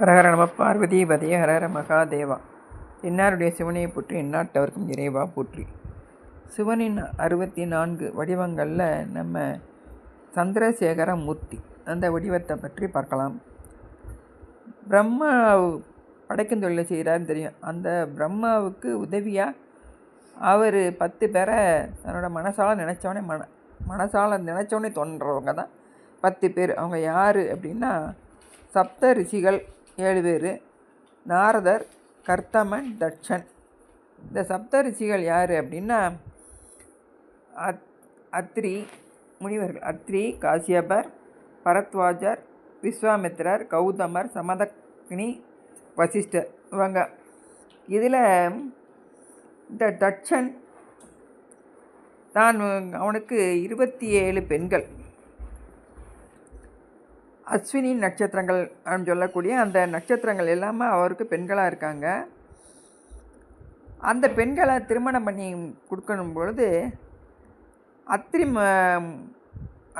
ஹரஹர நம பார்வதி பதே ஹரஹர மகாதேவா. என்னாருடைய சிவனையை போற்றி எந்நாட்டவர்க்கும் இறைவா போற்றி. சிவனின் அறுபத்தி நான்கு வடிவங்களில் நம்ம சந்திரசேகர மூர்த்தி அந்த வடிவத்தை பற்றி பார்க்கலாம். பிரம்மா படைக்கும் தொழிலை செய்கிறாருன்னு தெரியும். அந்த பிரம்மாவுக்கு உதவியாக அவர் பத்து பேரை தன்னோட மனசால் நினச்சவனே மன மனசால் நினச்சவனே தோன்றவங்க தான் பத்து பேர். அவங்க யார் அப்படின்னா சப்த ரிஷிகள். ஏழு பேர். நாரதர் கர்த்தமன் தட்சன். இந்த சப்த ரிஷிகள் யார் அப்படின்னா அத் அத்ரி முனிவர்கள். அத்ரி காசியபர் பரத்வாஜர் விஸ்வாமித்திரர் கௌதமர் சமதக்னி வசிஷ்டர். இவங்க. இதில் இந்த தட்சன் தான் அவனுக்கு இருபத்தி ஏழு பெண்கள். அஸ்வினி நட்சத்திரங்கள் அப்படின்னு சொல்லக்கூடிய அந்த நட்சத்திரங்கள் எல்லாமே அவருக்கு பெண்களாக இருக்காங்க. அந்த பெண்களை திருமணம் பண்ணி கொடுக்கணும் பொழுது அத்திரி ம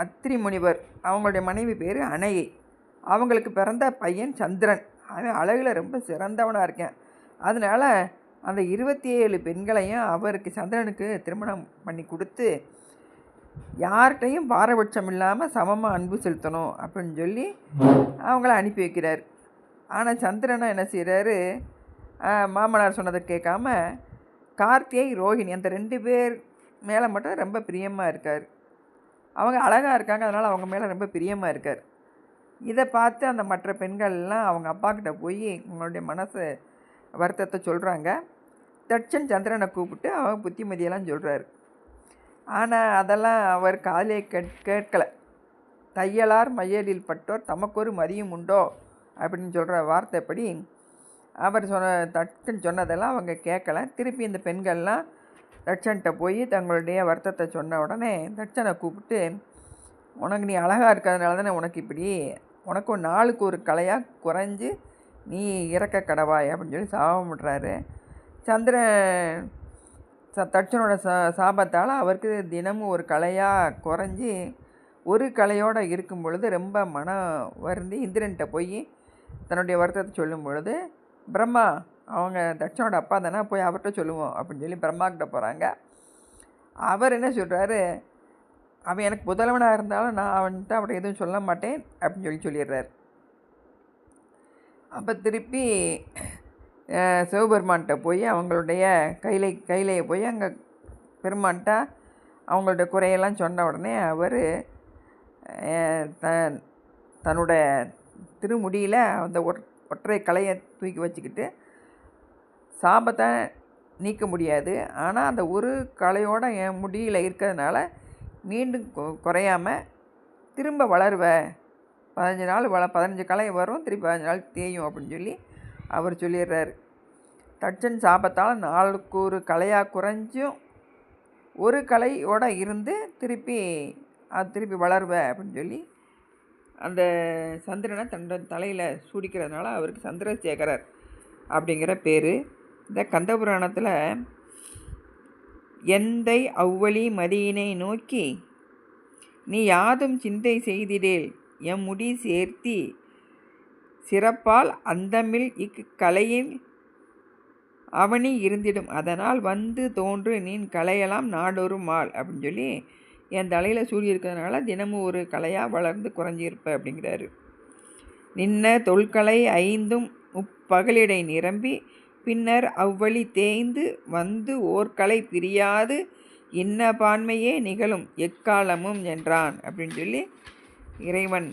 அத்திரி முனிவர் அவங்களுடைய மனைவி பேர் அணையை. அவங்களுக்கு பிறந்த பையன் சந்திரன். அவன் அழகில் ரொம்ப சிறந்தவனாக இருக்கேன். அதனால் அந்த இருபத்தி ஏழு பெண்களையும் அவருக்கு சந்திரனுக்கு திருமணம் பண்ணி கொடுத்து யார்கிட்டையும் பாரபட்சம் இல்லாமல் சமமாக அன்பு செலுத்தணும் அப்படின்னு சொல்லி அவங்கள அனுப்பி வைக்கிறார். ஆனால் சந்திரனை என்ன செய்கிறாரு மாமனார் சொன்னதை கேட்காம கார்த்திகை ரோஹிணி அந்த ரெண்டு பேர் மேலே மட்டும் ரொம்ப பிரியமாக இருக்கார். அவங்க அழகாக இருக்காங்க அதனால் அவங்க மேலே ரொம்ப பிரியமாக இருக்கார். இதை பார்த்து அந்த மற்ற பெண்கள்லாம் அவங்க அப்பாக்கிட்ட போய் உங்களுடைய மனசு வருத்தத்தை சொல்கிறாங்க தட்சன் சந்திரனை கூப்பிட்டு அவங்க புத்திமதியெல்லாம் சொல்கிறாரு ஆனால் அதெல்லாம் அவர் காலையை கேட் கேட்கலை. தையலார் மையலில் பட்டோர் தமக்கொரு மதியம் உண்டோ? அப்படின்னு சொல்கிற வார்த்தைப்படி அவர் சொன்ன தட்சன் சொன்னதெல்லாம் அவங்க கேட்கல. திருப்பி இந்த பெண்கள்லாம் தட்சன்கிட்ட போய் தங்களுடைய வருத்தத்தை சொன்ன உடனே தட்சனை கூப்பிட்டு உனக்கு நீ அழகாக இருக்கிறதுனால தானே உனக்கு இப்படி? உனக்கு நாளுக்கு ஒரு கலையாக குறைஞ்சி நீ இறக்க கடவாய் அப்படின்னு சொல்லி சாபம் விடுறாரு. சந்திரன் ச தட்சனோட சா சாபத்தால் அவருக்கு தினமும் ஒரு கலையாக குறைஞ்சி ஒரு கலையோடு இருக்கும் பொழுது ரொம்ப மனம் வருந்தி இந்திரன்கிட்ட போய் தன்னுடைய வருத்தத்தை சொல்லும் பொழுது பிரம்மா அவங்க தட்சனோட அப்பா தானே போய் அவர்கிட்ட சொல்லுவோம் அப்படின்னு சொல்லி பிரம்மாக்கிட்ட போகிறாங்க அவர் என்ன சொல்கிறாரு அவன் எனக்கு புதலவனாக இருந்தாலும் நான் அவன்கிட்ட அவரை எதுவும் சொல்ல மாட்டேன் அப்படின்னு சொல்லி சொல்லிடுறார். அப்போ திருப்பி சிவபெருமான்கிட்ட போய் அவங்களுடைய கைலை கைலையை போய் அங்கே பெருமான்கிட்ட அவங்களுடைய குறையெல்லாம் சொன்ன உடனே அவர் த தன்னோட திருமுடியில் அந்த ஒற்றை கலையை தூக்கி வச்சுக்கிட்டு சாபத்தை நீக்க முடியாது. ஆனால் அந்த ஒரு கலையோட என் முடியில் இருக்கிறதுனால மீண்டும் குறையாமல் திரும்ப வளருவ. பதினஞ்சு நாள் வள பதினஞ்சு கலை வரும் திருப்பி பதினஞ்சு நாள் தேயும் அப்படின்னு சொல்லி அவர் சொல்லிடுறாரு. தட்சன் சாபத்தால் நாளுக்கு ஒரு கலையாக குறைஞ்சும் ஒரு கலையோடு இருந்து திருப்பி அது திருப்பி வளருவ அப்படின்னு சொல்லி அந்த சந்திரனை தன்னோட தலையில் சூடிக்கிறதுனால அவருக்கு சந்திரசேகரர் அப்படிங்கிற பேர். இந்த கந்தபுராணத்தில் எந்தை அவ்வழி மதியினை நோக்கி நீ யாதும் சிந்தை செய்திடேல் எம் முடி சேர்த்தி சிறப்பால் அந்தமில் இக்கலையின் அவனி இருந்திடும். அதனால் வந்து தோன்று நீன் கலையலாம் நாடொரு மால் அப்படின்னு சொல்லி என் தலையில் சூடி இருக்கிறதுனால தினமும் ஒரு கலையாக வளர்ந்து குறைஞ்சிருப்ப அப்படிங்கிறாரு. நின்ன தொல்கலை ஐந்தும் உப்பகலிடை நிரம்பி பின்னர் அவ்வழி தேய்ந்து வந்து ஓர்கலை பிரியாது இன்ன பான்மையே நிகழும் எக்காலமும் என்றான் அப்படின்னு சொல்லி இறைவன்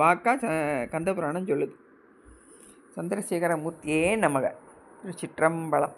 வாக்கா ச கந்தபுராணம் சொல்லுது. சந்திரசேகர மூர்த்தியே நமக திருச்சிற்றம்பலம்